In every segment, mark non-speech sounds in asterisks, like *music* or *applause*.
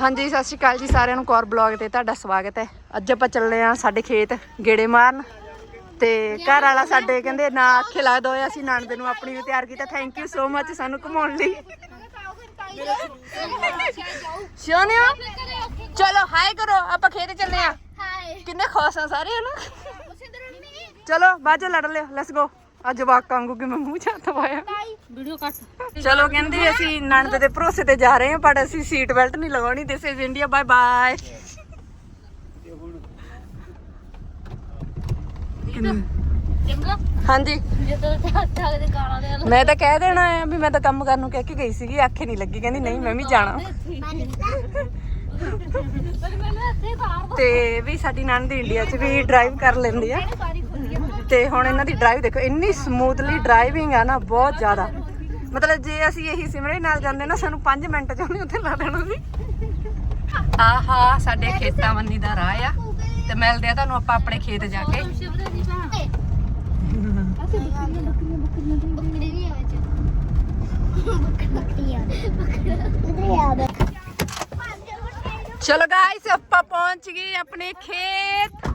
ਹਾਂਜੀ ਸਤਿ ਸ਼੍ਰੀ ਅਕਾਲ ਜੀ ਸਾਰਿਆਂ ਨੂੰ ਕੌਰ ਬਲੌਗ ਤੇ ਤੁਹਾਡਾ ਸਵਾਗਤ ਹੈ। ਅੱਜ ਆਪਾਂ ਚੱਲੇ ਆ ਸਾਡੇ ਖੇਤ ਗੇੜੇ ਮਾਰਨ ਤੇ ਘਰ ਵਾਲਾ ਸਾਡੇ ਕਹਿੰਦੇ ਨਾ ਆਖੇ ਲਾ ਦੋ ਅਸੀਂ ਨਣਦ ਨੂੰ ਆਪਣੀ ਨੂੰ ਤਿਆਰ ਕੀਤਾ। ਥੈਂਕ ਯੂ ਸੋ ਮੱਚ ਸਾਨੂੰ ਘੁਮਾਉਣ ਲਈ। ਸੋਨਿਆ ਚਲੋ ਹਾਈ ਕਰੋ ਆਪਾਂ ਖੇਤ ਚੱਲੇ ਆ ਕਿੰਨੇ ਖੁਸ਼ ਆ ਸਾਰੇ ਹਨਾ? ਚਲੋ ਬਾਅਦ ਚ ਲੜ ਲਿਓ ਲੈਟਸ ਗੋ ਅੱਜ ਵਾਕਾਂ ਵਾਂਗੂ ਕਿ ਮੈਂ ਮੂੰਹ ਚਾਤ ਪਾਇਆ? ਵੀਡੀਓ ਕੱਟ। ਚਲੋ ਕਹਿੰਦੇ ਅਸੀਂ ਨਣਦ ਦੇ ਭਰੋਸੇ ਤੇ ਜਾ ਰਹੇ ਹਾਂ ਪਰ ਅਸੀਂ ਸੀਟ ਬੈਲਟ ਨਹੀਂ ਲਗਾਉਣੀ this is India bye bye ਹਾਂਜੀ। ਮੈਂ ਤਾਂ ਕਹਿ ਦੇਣਾ ਆ ਵੀ ਮੈਂ ਤਾਂ ਕੰਮ ਕਰਨ ਨੂੰ ਕਹਿ ਕੇ ਗਈ ਸੀਗੀ ਆਖੇ ਨਹੀਂ ਲੱਗੀ ਕਹਿੰਦੀ ਨਹੀਂ ਮੈਂ ਵੀ ਜਾਣਾ। ਤੇ ਵੀ ਸਾਡੀ ਨਣਦ ਇੰਡੀਆ 'ਚ ਵੀ ਡਰਾਈਵ ਕਰ ਲੈਂਦੀ ਆ। ਤੇ ਹੁਣ ਇਹਨਾਂ ਦੀ ਡਰਾਈਵ ਦੇਖੋ, ਇੰਨੀ ਸਮੂਥਲੀ ਡਰਾਈਵਿੰਗ ਆ ਨਾ, ਬਹੁਤ ਜ਼ਿਆਦਾ। ਮਤਲਬ ਜੇ ਅਸੀਂ ਇਹੀ ਸਿਮਰੇ ਨਾਲ ਜਾਂਦੇ ਨਾ, ਸਾਨੂੰ 5 ਮਿੰਟ ਚ ਉਹਨੇ ਉੱਥੇ ਲਾ ਦੇਣਾ ਸੀ। ਆਹਾ, ਸਾਡੇ ਖੇਤਾਂ ਵੰਨੀ ਦਾ ਰਾਹ ਆ। ਤੇ ਮਿਲਦੇ ਆ ਤੁਹਾਨੂੰ ਆਪਾਂ ਆਪਣੇ ਖੇਤ ਜਾ ਕੇ। ਚਲੋ ਗਾਇਸ ਆਪਾਂ ਪਹੁੰਚ ਗਏ ਆਪਣੇ ਖੇਤ।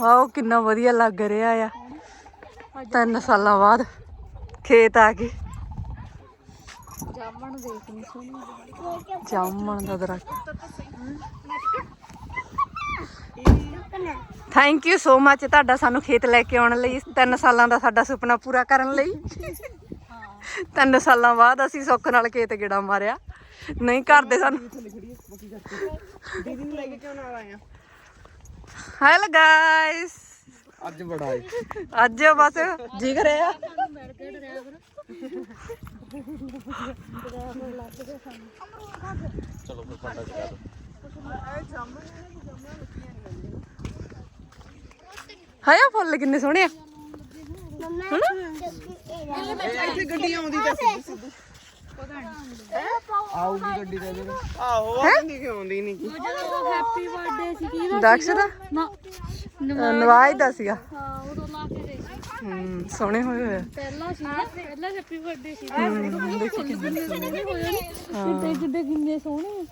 ਵਾਓ ਕਿੰਨਾ ਵਧੀਆ ਲੱਗ ਰਿਹਾ ਆ। ਤਿੰਨ ਸਾਲਾਂ ਬਾਅਦ ਖੇਤ ਆ ਕੇ ਜਾਮਣ ਦੇਖਣੀ ਸੋਹਣੀ ਜਾਮਣ ਦਾ ਦਰਖਤ। ਥੈਂਕ ਯੂ ਸੋ ਮੱਚ ਤੁਹਾਡਾ ਸਾਨੂੰ ਖੇਤ ਲੈ ਕੇ ਆਉਣ ਲਈ ਤਿੰਨ ਸਾਲਾਂ ਦਾ ਸਾਡਾ ਸੁਪਨਾ ਪੂਰਾ ਕਰਨ ਲਈ। ਤਿੰਨ ਸਾਲਾਂ ਬਾਅਦ ਅਸੀਂ ਸੁੱਖ ਨਾਲ ਖੇਤ ਗੇੜਾ ਮਾਰਿਆ। ਨਹੀਂ ਕਰਦੇ ਸਾਨੂੰ ਦੀਦੀ ਨੂੰ ਲੈ ਕੇ ਕਿਉਂ ਨਾਲ ਆਇਆ ਹੈਲੋ ਗਾਇਸ। ਅੱਜ ਬੜਾ ਹੈ ਅੱਜ ਬਸ ਜੀ ਕਰਿਆ ਮਿਲ ਕੇ ਡਰਾਈਵਰ ਹਾਇਆ ਫੁੱਲ ਕਿੰਨੇ ਸੋਹਣੇ ਆ। ਇੱਥੇ ਗੱਡੀ ਆਉਂਦੀ ਤਾਂ ਸਿੱਧੀ ਸਿੱਧੀ ਆਊਗੀ ਗੱਡੀ ਤਾਂ ਇਹਦੇ ਆਹੋ ਉਹ ਕਹਿੰਦੀ ਕਿ ਆਉਂਦੀ ਨਹੀਂ ਜਦੋਂ ਹੈਪੀ ਬਰਥਡੇ ਸੀ ਕੀ ਦਕਸ਼ ਦਾ ਅਹ ਨਵਾਜ ਦਾ ਸੀਗਾ ਹਾਂ ਉਦੋਂ ਲਾ ਕੇ ਗਈ ਸੀ ਹੂੰ। ਸੋਹਣੇ ਹੋਏ ਹੋਏ। ਆ। ਪਹਿਲਾ ਸੀ ਨਾ ਪਹਿਲਾ ਹੈਪੀ ਬਰਥਡੇ ਸੀ ਦੇਖੋ ਕਿੰਨੇ ਸੋਹਣੇ ਹੋਏ ਨੇ ਕਿੱਡੇ ਕਿੱਡੇ ਕਿੰਨੇ ਸੋਹਣੇ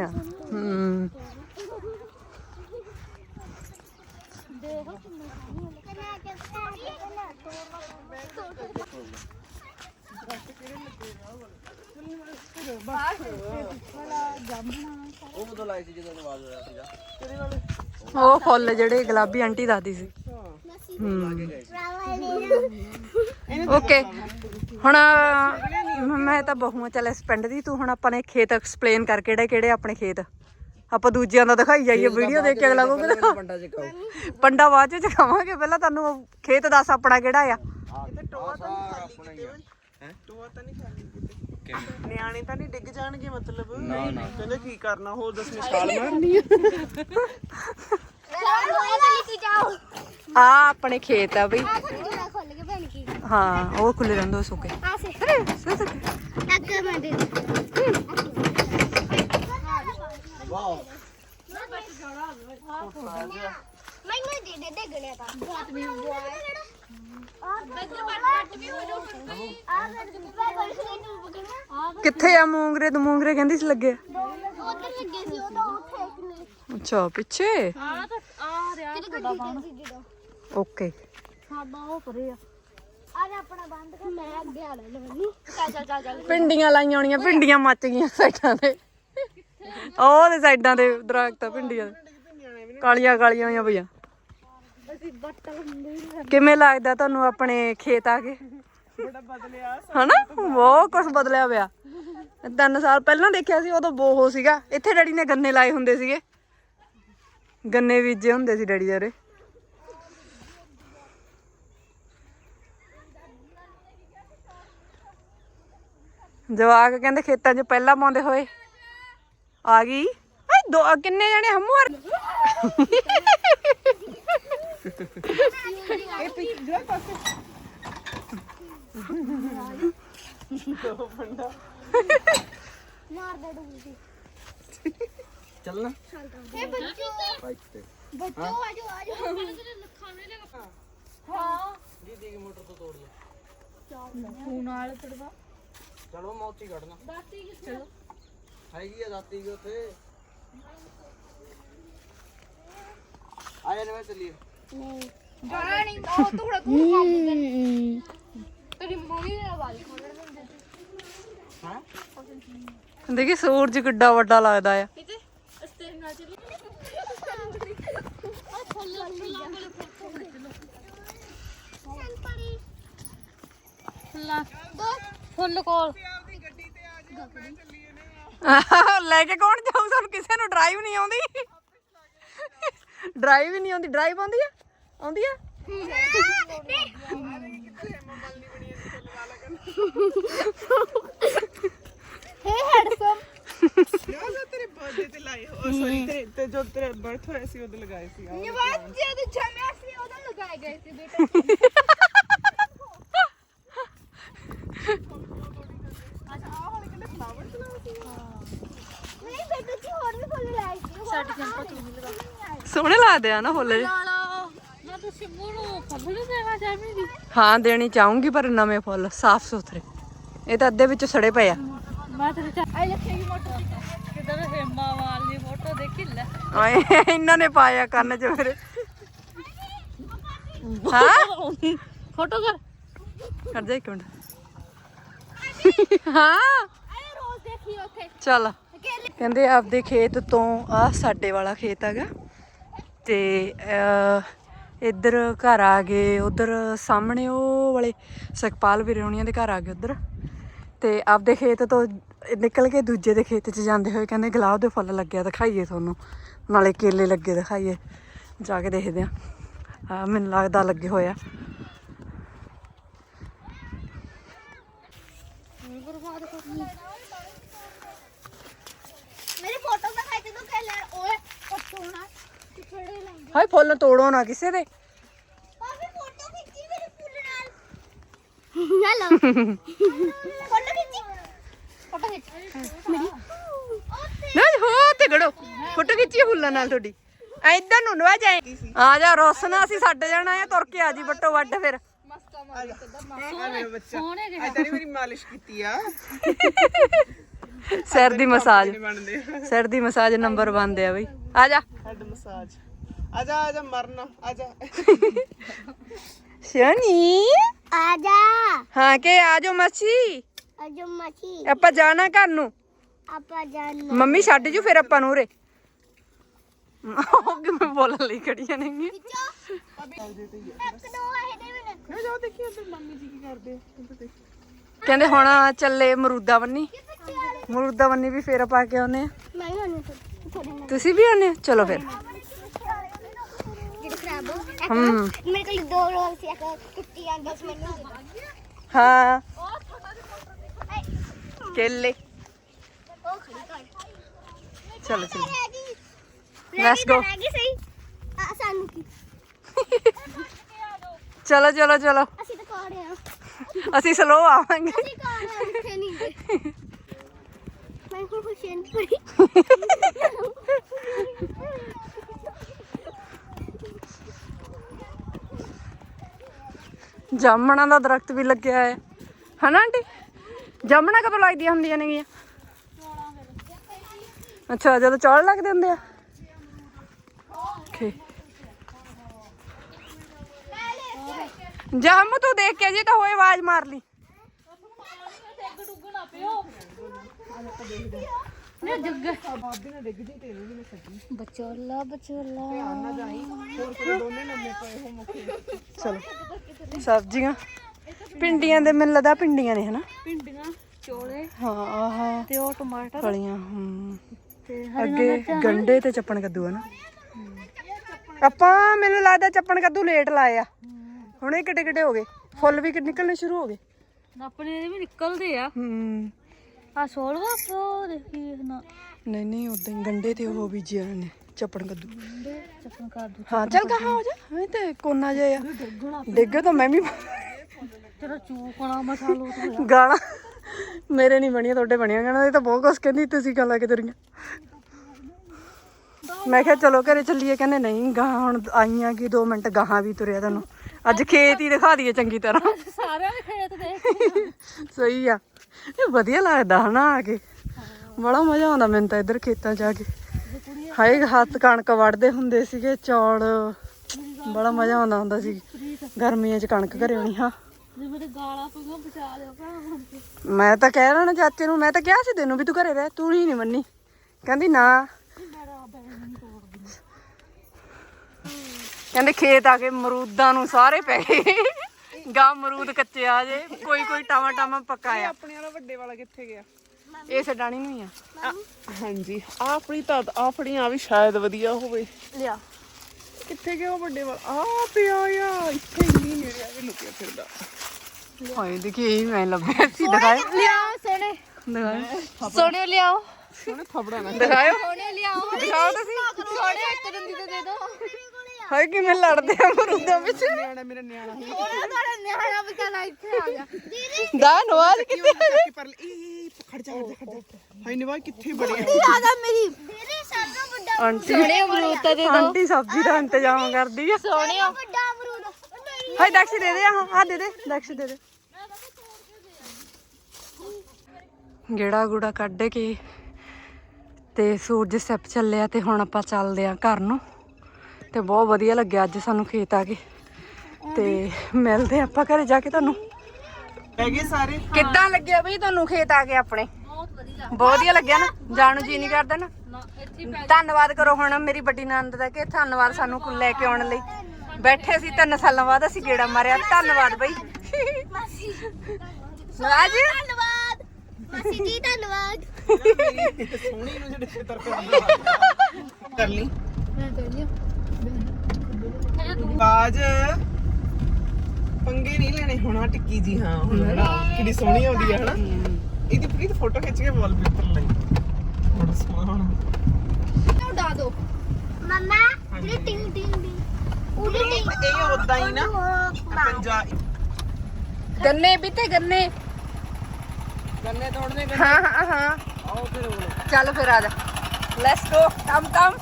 ਆ। ਤੇ ਗਾਣੇ ਸਾਰੇ ਆ ਸੋਹਣੇ ਆ ਹੂੰ ਦੇਖ ਕਿੰਨੇ ਉਹ ਬਦਲ ਆਈ ਸੀ ਜਦੋਂ ਆਵਾਜ਼ ਹੋਇਆ ਸੀਗਾ ਉਹ ਫੁੱਲ ਜਿਹੜੇ ਗੁਲਾਬੀ ਆਂਟੀ ਦੱਸਦੀ ਸੀ। ਹੂੰ। ਓਕੇ। ਹੁਣ, ਮੈਂ ਤਾਂ ਬਹੂਆਂ, ਚੱਲ ਇਸ ਪਿੰਡ ਦੀ, ਤੂੰ ਹੁਣ ਆਪਾਂ ਨੇ ਖੇਤ ਐਕਸਪਲੇਨ ਕਰ ਕਿਹੜੇ ਕਿਹੜੇ ਆਪਣੇ ਖੇਤ? ਆਪਾਂ ਦੂਜਿਆਂ ਦਾ ਦਿਖਾਈ ਜਾਈਏ ਵੀਡੀਓ ਦੇਖ ਕੇ ਅਗਲਾ ਕਹੂਗਾ ਪੰਡਾ ਬਾਅਦ ਚ ਚਖਾਵਾਂਗੇ ਪਹਿਲਾਂ ਤੁਹਾਨੂੰ ਖੇਤ ਦੱਸ ਆਪਣਾ ਕਿਹੜਾ ਆ? ਇੱਥੇ ਟੋਆ ਤਾਂ ਨਹੀਂ ਖਾਲੀ ਕਿਤੇ। ਹੈ? ਟੋਆ ਤਾਂ ਨਹੀਂ ਖਾਲੀ ਕਿਤੇ। ਨਿਆਣੇ ਤਾਂ ਨਹੀਂ ਡਿੱਗ ਜਾਣਗੇ ਮਤਲਬ। ਨਾ ਨਾ। ਕਹਿੰਦੇ ਕੀ ਕਰਨਾ ਹੋਰ ਦਸਵੀਂ ਸਾਲ ਮਾਰਨੀ ਹੋਏ ਤਾਂ ਲਿਖ ਜਾਓ। ਆ ਆਪਣੇ ਖੇਤ ਆ ਬਈ। ਹਾਂ ਉਹ ਖੁੱਲੇ ਰਹਿੰਦੇ ਸੁੱਕੇ ਆ ਸੇ ਅੱਗ ਮੈਂ ਦੇ ਵਾਓ ਮੈਨੂੰ ਦੇ ਦੇ ਦੇ ਗਣਿਆ ਤਾਂ ਬਹੁਤ ਵੀ ਬੁਆ ਆ ਬੱਚੇ ਬੱਟ ਵੀ ਹੋ ਜਾਓ ਆ ਕਰ ਕੋਈ ਸੀ ਬਗਣਾ ਕਿੱਥੇ ਆ ਮੂੰਗਰੇ? ਤੂੰ ਮੂੰਗਰੇ ਕਹਿੰਦੀ ਸੀ ਲੱਗੇ। ਉਧਰ ਲੱਗੇ ਸੀ ਉਹ ਤਾਂ ਉੱਥੇ ਇੱਕ ਨੇ ਅੱਛਾ, ਪਿੱਛੇ? ਆ ਤਾਂ ਆ ਰਿਹਾ ਕਿਹੜਾ ਬੰਦ ਓਕੇ। ਸਾਡਾ ਉਹ ਪਰੇ ਆ ਪਿੰਡੀਆਂ ਲਾਈਆਂ ਹੋਣੀਆਂ, ਪਿੰਡੀਆਂ ਮੱਚ ਗਈਆਂ ਸਾਈਡਾਂ ਤੇ। ਉਹ ਦੇ ਸਾਈਡਾਂ ਤੇ ਦਰਖਤ ਭਿੰਡੀਆਂ ਕਾਲੀਆਂ ਕਾਲੀਆਂ ਹੋਈਆਂ ਪਈਆਂ। ਅਸੀਂ ਬੱਟਲ ਕਿਵੇਂ ਲੱਗਦਾ ਤੁਹਾਨੂੰ ਆਪਣੇ ਖੇਤ ਆ ਕੇ? ਬੜਾ ਬਦਲਿਆ ਹਨਾ? ਬਹੁਤ ਕੁਝ ਬਦਲਿਆ ਪਿਆ। ਤਿੰਨ ਸਾਲ ਪਹਿਲਾਂ ਦੇਖਿਆ ਸੀ, ਉਦੋਂ ਬੋਹੋ ਸੀਗਾ। ਇੱਥੇ ਡੈਡੀ ਨੇ ਗੰਨੇ ਲਾਏ ਹੁੰਦੇ ਸੀਗੇ। ਗੰਨੇ ਬੀਜੇ ਹੁੰਦੇ ਸੀ ਡੈਡੀ ਦੇ ਜਵਾਕ ਕਹਿੰਦੇ ਖੇਤਾਂ 'ਚ ਪਹਿਲਾਂ ਪਾਉਂਦੇ ਹੋਏ। ਆ ਗਈ। ਏ ਦੋ ਕਿੰਨੇ ਜਣੇ ਹਮੂ ਇਹ ਪਿੱਛੇ ਜਿਹੜਾ ਪਾਸੇ। ਪੰਡਾ ਮਾਰ ਦੇ ਡੂੰਗੀ ਚੱਲਣਾ ਇਹ ਬੱਚੇ ਬਾਈਕ ਤੇ ਬੱਚੋ ਆ ਜਾਓ ਆ ਜਾਓ ਦੀਦੀ ਦੀ ਮੋਟਰ ਤੋਂ ਤੋੜ ਲਿਆ। ਫੋਨ ਨਾਲ ਤੜਵਾ। ਚਲੋ ਮੌਤੀ ਕੱਢਣਾ ਦਾਤੀ ਕਿੱਥੇ ਹੈਗੀ ਆ ਦਾਤੀ ਵੀ ਉੱਥੇ। ਆ ਜਾ ਨਵੇਂ ਚੱਲੀਏ। ਜਾਣਾ ਨਹੀਂ ਉਹ ਥੋੜਾ ਤੂੰ ਕੰਮ ਦੇ ਤੇਰੀ ਮੰਮੀ ਨੇ ਵਾਲੀ ਖੋਲਣ ਦਿੰਦੇ ਹਾਂ? ਦੇਖੀ ਸੂਰਜ ਕਿੱਡਾ ਵੱਡਾ ਲੱਗਦਾ ਆ। ਕਿਤੇ? ਅਸਤੇ ਨਾਲ ਚੱਲੀ ਆ ਫੁੱਲ ਫੁੱਲਾਂ। ਕੋਲ। ਫੋਟੋ ਖਿੱਚ ਲਓ ਸੰਪੜੀ ਫੁੱਲਾਂ ਫੁੱਲ ਕੋਲ ਲੈ ਕੇ ਕੌਣ ਜਾਊ? ਸਾਨੂੰ ਕਿਸੇ ਨੂੰ ਡਰਾਈਵ ਨਹੀਂ ਆਉਂਦੀ। ਡਰਾਈਵ ਹੀ ਨਹੀਂ ਆਉਂਦੀ। ਡਰਾਈਵ ਆਉਂਦੀ ਆ? ਆਉਂਦੀ ਆ? Hey handsome. ਯਾਰ ਤੇਰੇ ਬਰਥਡੇ ਤੇ ਲਾਏ ਹੋ। ਸੌਰੀ ਤੇਰੇ ਤੇ ਜੋ ਤੇਰਾ ਬਰਥ ਹੋਇਆ ਸੀ ਉਦੋਂ ਲਗਾਏ ਸੀ। ਆਹ। ਨਿਵਾਸ ਜਦ ਜਮਿਆ ਸੀ ਉਦੋਂ ਲਗਾਏ ਗਏ ਸੀ ਬੇਟਾ। *laughs* ਨਹੀਂ ਬੇਟਾ ਜੀ ਹੋਰ ਵੀ ਫੁੱਲ ਲਾਏ ਸੀ ਸਾਡੇ ਜੰਪਾ ਤੂੰ ਵੀ ਲਗਾ ਸੋਹਣੇ ਲੱਗਦੇ ਆ ਨਾ ਫੁੱਲ। ਲਾਲਾ ਮੈਂ ਤਾਂ ਸਿੰਮੂ ਨੂੰ ਨਹੀਂ ਦੇਣਾ ਚਾਹੀਦੀ ਹਾਂ ਦੇਣੀ ਚਾਹੂੰਗੀ ਪਰ ਨਵੇਂ ਫੁੱਲ ਸਾਫ਼ ਸੁਥਰੇ। ਇਹ ਤਾਂ ਅੱਧੇ ਵਿੱਚ ਸੜੇ ਪਏ ਆ। ਮੈਂ ਤੇਰੇ ਚਾ ਆਈ ਲੱਖੇ ਦੀ ਫੋਟੋ ਕਿਧਰ ਹੇਮਾ ਵਾਲੀ ਫੋਟੋ ਦੇਖੀ ਲੈ। ਓਏ ਇਹਨਾਂ ਨੇ ਪਾਇਆ ਕੰਨ 'ਚ ਮੇਰੇ ਹਾਂ? ਫੋਟੋ ਕਰ। ਕਰ ਜਾ ਇੱਕ ਮਿੰਟ। ਹਾਂ? ਦੇਖੀ ਉੱਥੇ। ਚੱਲ। ਕਹਿੰਦੇ ਆਪਦੇ ਖੇਤ ਤੋਂ ਆ ਸਾਡੇ ਵਾਲਾ ਖੇਤ ਹੈਗਾ। ਤੇ ਇੱਧਰ ਘਰ ਆ ਗਏ ਉਧਰ ਸਾਹਮਣੇ ਉਹ ਵਾਲੇ ਸੁਖਪਾਲ ਵੀਰੇ ਹੋਣੀਆਂ ਦੇ ਘਰ ਆ ਗਏ ਉਧਰ। ਤੇ ਆਪਦੇ ਖੇਤ ਤੋਂ ਨਿਕਲ ਕੇ ਦੂਜੇ ਦੇ ਖੇਤ 'ਚ ਜਾਂਦੇ ਹੋਏ ਕਹਿੰਦੇ ਗੁਲਾਬ ਦੇ ਫੁੱਲ ਲੱਗਿਆ ਦਿਖਾਈਏ ਤੁਹਾਨੂੰ। ਨਾਲੇ ਕੇਲੇ ਲੱਗੇ ਦਿਖਾਈਏ। ਜਾ ਕੇ ਦੇਖਦੇ ਆ। ਆ ਮੈਨੂੰ ਲੱਗਦਾ ਲੱਗੇ ਹੋਇਆ ਮੇਰੀ ਫੋਟੋ ਦਿਖਾਈ ਤੇ ਤੂੰ ਕੇਲੇ ਓਏ ਉਹ ਸੋਨਾ ਕਿਹੜੇ ਲਾਉਂਦੇ ਹਾਏ ਫੁੱਲ ਤੋੜੋ ਨਾ ਕਿਸੇ ਦੇ। ਭਾਵੇਂ ਫੋਟੋ ਖਿੱਚੀ ਮੇਰੇ ਫੁੱਲ ਨਾਲ। ਹੈਲੋ *laughs* ਫੋਟੋ ਖਿੱਚੀ। ਫੋਟੋ ਖਿੱਚ। ਮੇਰੀ। ਉੱਥੇ ਨਾ ਹੋ ਤੇ ਗੜੋ ਫੋਟੋ ਖਿੱਚੀ ਫੁੱਲਾਂ ਨਾਲ ਤੁਹਾਡੀ। ਐਦਾਂ ਨੂੰ ਨਵਾ ਜਾਏ। ਆ ਜਾ ਰੋਸਨਾ ਅਸੀਂ ਛੱਡ ਜਾਣਾ ਆ ਤੁਰ ਕੇ ਆ ਜੀ ਬੱਟੋ ਵੱਡ ਫਿਰ। ਆ ਮੇਰਾ ਬੱਚਾ। ਸੋਹਣੇ ਜਿਹੇ। ਅੱਜ ਤੇਰੀ ਮੇਰੀ ਮਾਲਿਸ਼ ਕੀਤੀ ਆ। *laughs* ਸਿਰ ਦੀ ਮਸਾਜ। ਬਣਦੇ। ਸਿਰ ਦੀ ਮਸਾਜ ਨੰਬਰ ਬੰਦੇ ਆ ਬਈ। ਆ ਜਾ। Head massage. ਆ ਜਾ ਆ ਜਾ ਮਰਨਾ। ਆ ਜਾ। ਸ਼ਨੀ। ਆ ਜਾ। ਹਾਂ ਕਿ ਆ ਜਾਓ ਮਾਸੀ। ਅਜੋ ਮੱਛੀ ਆਪਾਂ ਜਾਣਾ ਘਰ ਨੂੰ। ਆਪਾਂ ਜਾਨ ਮੰਮੀ ਛੱਡ ਜੂ ਫਿਰ ਆਪਾਂ ਨੂੰ ਉਰੇ। ਉਹ ਕਿਵੇਂ ਬੋਲਣ ਲਈ ਖੜੀਆਂ ਨੇਗੀਆਂ ਜੀ ਆ ਕਹਿੰਦੇ ਹੁਣ ਚੱਲੇ ਮਰੂਦਾ ਬੰਨੀ ਮਰੂਦਾ ਬੰਨੀ ਵੀ ਫੇਰ ਪਾ ਕੇ ਆਉਨੇ ਆ। ਮੈਂ ਥੋੜੇ ਤੁਸੀਂ ਵੀ ਆਉਨੇ ਹੋ? ਚਲੋ ਫਿਰ। ਜਿਹੜੇ ਖਰਾਬ ਹੋ ਇੱਕ ਹਮ। ਮੇਰੇ ਕੋਲ ਦੋ ਰੋਲ ਸੀ ਇੱਕ ਕੁੱਤੀ ਆਂ ਬਸ ਮੈਨੂੰ ਹਾਂ। ਉਹ ਛੋਟਾ ਜਿਹਾ ਆਏ ਕੇਲੇ। ਉਹ ਖੜੀ ਕਰ ਚਲੋ ਚਲੋ। ਰਹਿ ਗਈ। Let's go. ਰਹਿ ਗਈ ਸਹੀ। ਆ ਸਾਨੂੰ ਕੀ? ਚਲੋ ਚਲੋ ਚਲੋ। ਅਸੀਂ ਤਾਂ ਕਾੜੇ ਆ। ਅਸੀਂ ਸਲੋ ਆਵਾਂਗੇ। ਅਸੀਂ ਕਾੜੇ ਆ ਉੱਥੇ ਨਹੀਂ ਗਏ ਮੈਂ ਹੁਣ ਹੁਸ਼ਿਆਰ ਪੜੀ *laughs* ਜਾਮਣਾ ਦਾ ਦਰਖਤ ਵੀ ਲੱਗਿਆ ਹੈ। ਹਨਾ ਆਂਟੀ? ਜਾਮਣਾ ਕਦੋਂ ਲੱਗਦੀਆਂ ਹੁੰਦੀਆਂ ਨੇਗੀਆਂ? ਅੱਛਾ, ਜਦੋਂ ਚੌਲ ਲੱਗਦੇ ਹੁੰਦੇ ਆ? ਓਕੇ। ਜਾਮ ਤੂੰ ਦੇਖ ਕੇ ਜੀ ਤਾਂ ਹੋਏ ਆਵਾਜ਼ ਮਾਰ ਲਈ। ਨੇ ਜੱਗ। ਬਚੋਲਾ ਬਚੋਲਾ। ਚਲੋ। ਸਬਜ਼ੀਆਂ। ਪਿੰਡੀਆਂ ਦੇ ਮੈਨੂੰ ਲੱਗਦਾ ਪਿੰਡੀਆਂ ਨੇ ਹਨਾ? ਪਿੰਡੀਆਂ ਚੋਲੇ। ਹਾਂ ਆਹ। ਤੇ ਉਹ ਟਮਾਟਰ। ਫਲੀਆਂ ਹੂੰ। ਤੇ ਅੱਗੇ ਗੰਡੇ ਤੇ ਚੱਪਣ ਕੱਦੂ ਆ ਨਾ ਆਪਾਂ ਮੈਨੂੰ ਲੱਗਦਾ ਚੱਪਣ ਕੱਦੂ ਲੇਟ ਲਾਏ ਆ। ਹੁਣੇ ਕਿੱਡੇ ਕਿੱਡੇ ਹੋ ਗਏ? ਫੁੱਲ ਵੀ ਨਿਕਲਣੇ ਸ਼ੁਰੂ ਹੋ ਗਏ? ਆਪਣੇ ਵੀ ਨਿਕਲਦੇ ਆ। ਹੂੰ। ਆ ਸੋਲਵਾ ਪੋ ਦੇਖੀ ਨਾ ਨਹੀਂ ਨਹੀਂ ਉਦਾਂ ਹੀ ਗੰਡੇ ਤੇ ਉਹ ਬੀਜਿਆ ਨੇ ਚੱਪਣ ਕੱਦੂ। ਚੱਪਣ ਕਰ ਦੂ ਹਾਂ ਚੱਲ ਕਹਾ ਹੋ ਜਾ ਮੈਂ ਤੇ ਕੋਨਾ ਜਿਹਾ ਆ। ਡਿੱਗੇ ਤਾਂ ਮੈਂ ਵੀ ਤੇਰਾ ਚੂਕਣਾ ਮਸਾਲੋ ਤੂੰ ਗਾਣਾ ਮੇਰੇ ਨਹੀਂ ਬਣੀਆਂ ਤੁਹਾਡੇ ਬਣੀਆਂ ਗਾਣਾ ਇਹ ਤਾਂ ਬਹੁਤ ਕੁਛ ਕਹਿੰਦੀ ਤੁਸੀਂ ਗੱਲਾਂ ਕਿ ਤੇਰੀਆਂ। ਮੈਂ ਕਿਹਾ ਚਲੋ ਘਰੇ ਚੱਲੀਏ ਕਹਿੰਦੇ ਨਹੀਂ ਗਾਹਾਂ ਹੁਣ ਆਈਆਂ ਕਿ 2 ਮਿੰਟ ਗਾਹਾਂ ਵੀ ਤੁਰਿਆ ਤੁਹਾਨੂੰ ਅੱਜ ਖੇਤ ਹੀ ਦਿਖਾ ਦਈਏ ਚੰਗੀ ਤਰ੍ਹਾਂ। ਸਾਰਿਆਂ ਦੇ ਖੇਤ ਦੇਖ ਸਹੀ ਆ। ਇਹ ਵਧੀਆ ਲੱਗਦਾ ਹਨਾ ਆ ਕੇ। ਬੜਾ ਮਜ਼ਾ ਆਉਂਦਾ ਮੈਨੂੰ ਤਾਂ ਇੱਧਰ ਖੇਤਾਂ 'ਚ ਕੇ। ਹਾਏ, ਹੱਥ ਕਣਕ ਵੜਦੇ ਹੁੰਦੇ ਸੀਗੇ, ਚੌਲ। ਬੜਾ ਮਜ਼ਾ ਆਉਂਦਾ ਹੁੰਦਾ ਸੀ। ਗਰਮੀਆਂ 'ਚ ਕਣਕ ਘਰੇ ਆਉਣੀ, ਹਾਂ। ਮੈਂ ਤਾਂ ਕਹਿ ਰਹਿਣਾ ਚਾਚੇ ਨੂੰ, ਮੈਂ ਤਾਂ ਕਿਹਾ ਸੀ ਤੈਨੂੰ ਵੀ ਤੂੰ ਘਰੇ ਰਹਿ, ਤੂੰ ਹੀ ਨਹੀਂ ਮੰਨੀ। ਕਹਿੰਦੀ, ਨਾ। ਕਹਿੰਦੇ, ਖੇਤ ਆ ਕੇ ਮਰੂਦਾਂ ਨੂੰ ਸਾਰੇ ਪੈ ਗਏ। ਗਾ ਮਰੂਦ ਕੱਚੇ ਆ ਜੇ ਕੋਈ ਕੋਈ ਟਾਵਾ ਟਾਵਾ ਪੱਕਾ ਆ। ਆਪਣੇ ਵਾਲਾ ਵੱਡੇ ਵਾਲਾ ਕਿੱਥੇ ਗਿਆ? ਇਹ ਛਡਾਣੀ ਨੂੰ ਹੀ ਆ। ਹਾਂਜੀ ਆ ਆਪਣੀ ਤਾਂ ਆ ਫੜੀ ਆ ਵੀ ਸ਼ਾਇਦ ਵਧੀਆ ਹੋਵੇ। ਲਿਆ। ਕਿੱਥੇ ਗਿਆ ਉਹ ਵੱਡੇ ਵਾਲਾ? ਆ ਪਿਆ ਆ ਇੱਥੇ ਇੰਨੀ ਨੇੜੇ ਆ ਕੇ ਲੁਕਿਆ ਫਿਰਦਾ। ਹਾਏ ਦੇਖੀ ਇਹ ਮੈਂ ਲੱਭਿਆ। ਸੀ ਦਿਖਾਏ ਲਿਆਓ ਸੋਨੇ ਦਿਖਾਏ ਸੋਨੇ ਲਿਆਓ। ਸੋਹਣੇ ਥਪੜਾ ਨਾ। ਦਿਖਾਓ ਸੋਨੇ ਲਿਆਓ। ਦਿਖਾਓ ਤੁਸੀਂ। ਸੋਨੇ ਇੱਕ ਦੰਦੀ ਤੇ ਦੇ ਦੋ ਹਾਏ ਕਿਵੇਂ ਲੜਦੇ ਆ ਮਰੂਦਾਂ ਵਿੱਚ ਨਿਆਣਾ ਮੇਰਾ ਨਿਆਣਾ ਹੀ। ਸੋਨਾ ਤੁਹਾਡਾ ਨਿਆਣਾ ਵਿਚਾਰਾ ਇੱਥੇ ਆ ਗਿਆ। ਦੀਦੀ। ਦਾ ਨਵਾਜ਼ ਕਿੱਥੇ ਪਰ ਇਹ ਖੜ ਜਾ ਖੜ ਜਾ ਖੜ ਜਾ। ਹਾਈ ਨਿਵਾ ਕਿੱਥੇ ਬੜਿਆ ਆਦਾ ਮੇਰੀ। ਦੀਦੀ ਸਾਡਾ ਵੱਡਾ ਆਂਟੀ। ਸੋਨੇ ਅਮਰੂਦ ਤਾਂ ਦੇ ਆਂਟੀ ਸਬਜ਼ੀ ਦਾ ਇੰਤਜ਼ਾਮ ਕਰਦੀ ਆ। ਸੋਨੇ ਵੱਡਾ ਅਮਰੂਦ। ਨਹੀਂ। ਹਾਏ ਦਕਸ਼ ਦੇ ਦੇ ਆ ਆ ਦੇ ਦੇ ਦਕਸ਼ ਦੇ ਦੇ। ਗੇੜਾ ਗੂੜਾ ਕੱਢ ਕੇ ਤੇ ਸੂਰਜ ਸਟੈਪ ਚੱਲਿਆ ਤੇ ਹੁਣ ਆਪਾਂ ਚੱਲਦੇ ਆ ਘਰ ਨੂੰ। ਤੇ ਬਹੁਤ ਵਧੀਆ ਲੱਗਿਆ ਅੱਜ ਸਾਨੂੰ ਖੇਤ ਆ ਕੇ। ਤੇ ਮਿਲਦੇ ਆਪਾਂ ਘਰੇ ਜਾ ਕੇ ਤੁਹਾਨੂੰ। ਗਏ ਸਾਰੇ ਕਿੱਦਾਂ ਲੱਗਿਆ ਬਈ ਤੁਹਾਨੂੰ ਖੇਤ ਆ ਕੇ ਆਪਣੇ? ਬਹੁਤ ਵਧੀਆ ਬਹੁਤ ਵਧੀਆ ਲੱਗਿਆ ਨਾ। ਜਾਣ ਜੀ ਨਹੀਂ ਕਰਦਾ ਨਾ। ਧੰਨਵਾਦ ਕਰੋ ਹੁਣ ਮੇਰੀ ਵੱਡੀ ਨੰਦ ਦਾ ਕਿ ਧੰਨਵਾਦ ਸਾਨੂੰ ਕੁ ਲੈ ਕੇ ਆਉਣ ਲਈ। ਬੈਠੇ ਸੀ ਤਿੰਨ ਸਾਲਾਂ ਬਾਅਦ ਅਸੀਂ ਗੇੜਾ ਮਾਰਿਆ। ਧੰਨਵਾਦ ਬਈ। ਮਾਸੀ ਰਾਜ ਧੰਨਵਾਦ। ਮਾਸੀ ਜੀ ਧੰਨਵਾਦ। ਸੋਹਣੀ ਨੂੰ ਜਿਹੜੇ ਛੇਤਰ ਤੇ ਕਰ ਲਈ ਮੈਂ ਕਹਿੰਦੀ ਬਾਜ ਪੰਗੇ ਨਹੀਂ ਲੈਣੇ ਹੁਣ ਟਿੱਕੀ ਜੀ ਹਾਂ ਹੁਣ ਹਨਾ ਕਿੰਨੀ ਸੋਹਣੀ ਆਉਂਦੀ ਹੈ ਹਨਾ। ਇਹਦੀ ਪ੍ਰੀਤ ਫੋਟੋ ਖਿੱਚ ਕੇ ਵਾਲਪੇਪਰ ਲਈ। ਬੜਾ ਸੋਹਣਾ ਹੋਣਾ। ਉਡਾ ਦੋ। ਮਮਾ ਜਿਹੜੀ ਟਿੰਗ ਟਿੰਗ ਦੀ ਉਹਦੀ ਟਿੰਗ। ਇਹ ਉਦਾਂ ਹੀ ਨਾ ਪੰਜਾਬ ਗੰਨੇ ਵੀ ਤੇ ਗੰਨੇ। ਗੰਨੇ ਤੋੜਨੇ ਹਾਂ ਹਾਂ ਹਾਂ। ਆਓ ਫਿਰ ਬੋਲੋ ਚੱਲ ਫਿਰ ਆ ਜਾ। ਲੈਟਸ ਗੋ ਕਮ ਕਮ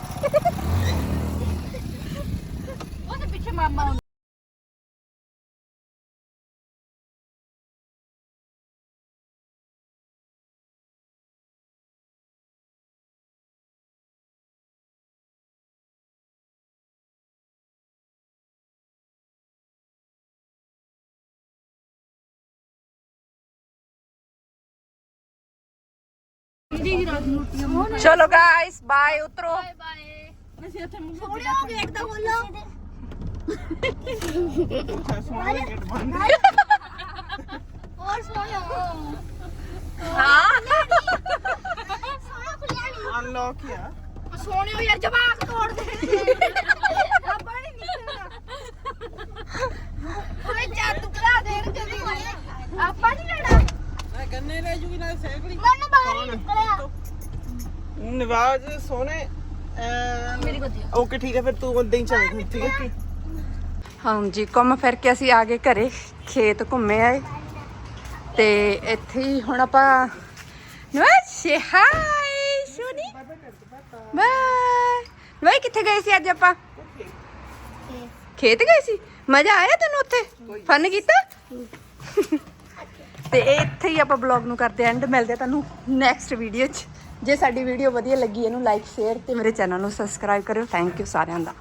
ਉਹਦੇ ਪਿੱਛੇ ਮਾਮਾ ਹੁੰਦਾ ਚਲੋ ਗਾਇਸ ਬਾਏ ਉਤਰੋ ਬਾਏ ਅਸੀਂ ਇੱਥੇ ਮੂੰਹ ਸੋਹਣਿਆ ਗੇਟ ਦਾ ਖੋਲੋ ਸੋਹਣਾ ਗੇਟ ਬੰਦ ਹੋਰ ਸੋਹਣਾ ਖੁੱਲਿਆ ਨਹੀਂ ਅਨਲੌਕ ਆ। ਸੋਹਣਿਓ ਯਾਰ ਜਵਾਕ ਤੋੜ ਦੇ ਆਪਾਂ ਨਹੀਂ ਨਿਕਲਣਾ ਹੋਏ ਜਾਦੂ ਕਰਾ ਦੇਣ ਜਦੀ ਆਪਾਂ ਨਹੀਂ ਲੈਣਾ ਮੈਂ ਗੰਨੇ ਲੈ ਜੂਗੀ ਨਾਲ ਸੈਕੜੀ ਮਨ ਬਾਹਰ ਹੀ ਨਿਕਲਿਆ ਨਵਾਜ਼ ਸੋਹਣੇ ਮੇਰੀ ਓਕੇ ਠੀਕ ਹੈ ਫਿਰ ਤੂੰ ਉਦਾਂ ਹੀ ਚੱਲ ਠੀਕ ਹੈ? ਹਾਂਜੀ, ਘੁੰਮ ਫਿਰ ਕੇ ਅਸੀਂ ਆ ਗਏ ਘਰੇ, ਖੇਤ ਘੁੰਮੇ ਆਏ। ਤੇ ਇੱਥੇ ਹੀ ਹੁਣ ਆਪਾਂ ਨਵਾਸ਼ੇ ਹਾਈ ਸ਼ੁਨੀ। ਬਾਏ। ਬਾਈ ਕਿੱਥੇ ਗਏ ਸੀ ਅੱਜ ਆਪਾਂ? ਖੇਤ ਗਏ ਸੀ? ਮਜ਼ਾ ਆਇਆ ਤੈਨੂੰ ਉੱਥੇ? ਫਨ ਕੀਤਾ? ਤੇ ਇੱਥੇ ਹੀ ਆਪਾਂ ਬਲੌਗ ਨੂੰ ਕਰਦੇ ਐਂਡ ਮਿਲਦੇ ਆ ਤੁਹਾਨੂੰ ਨੈਕਸਟ ਵੀਡੀਓ 'ਚ। ਜੇ ਸਾਡੀ ਵੀਡੀਓ ਵਧੀਆ ਲੱਗੀ, ਇਹਨੂੰ ਲਾਈਕ ਸ਼ੇਅਰ ਤੇ ਮੇਰੇ ਚੈਨਲ ਨੂੰ ਸਬਸਕ੍ਰਾਈਬ ਕਰਿਓ। ਥੈਂਕ ਯੂ ਸਾਰਿਆਂ ਦਾ।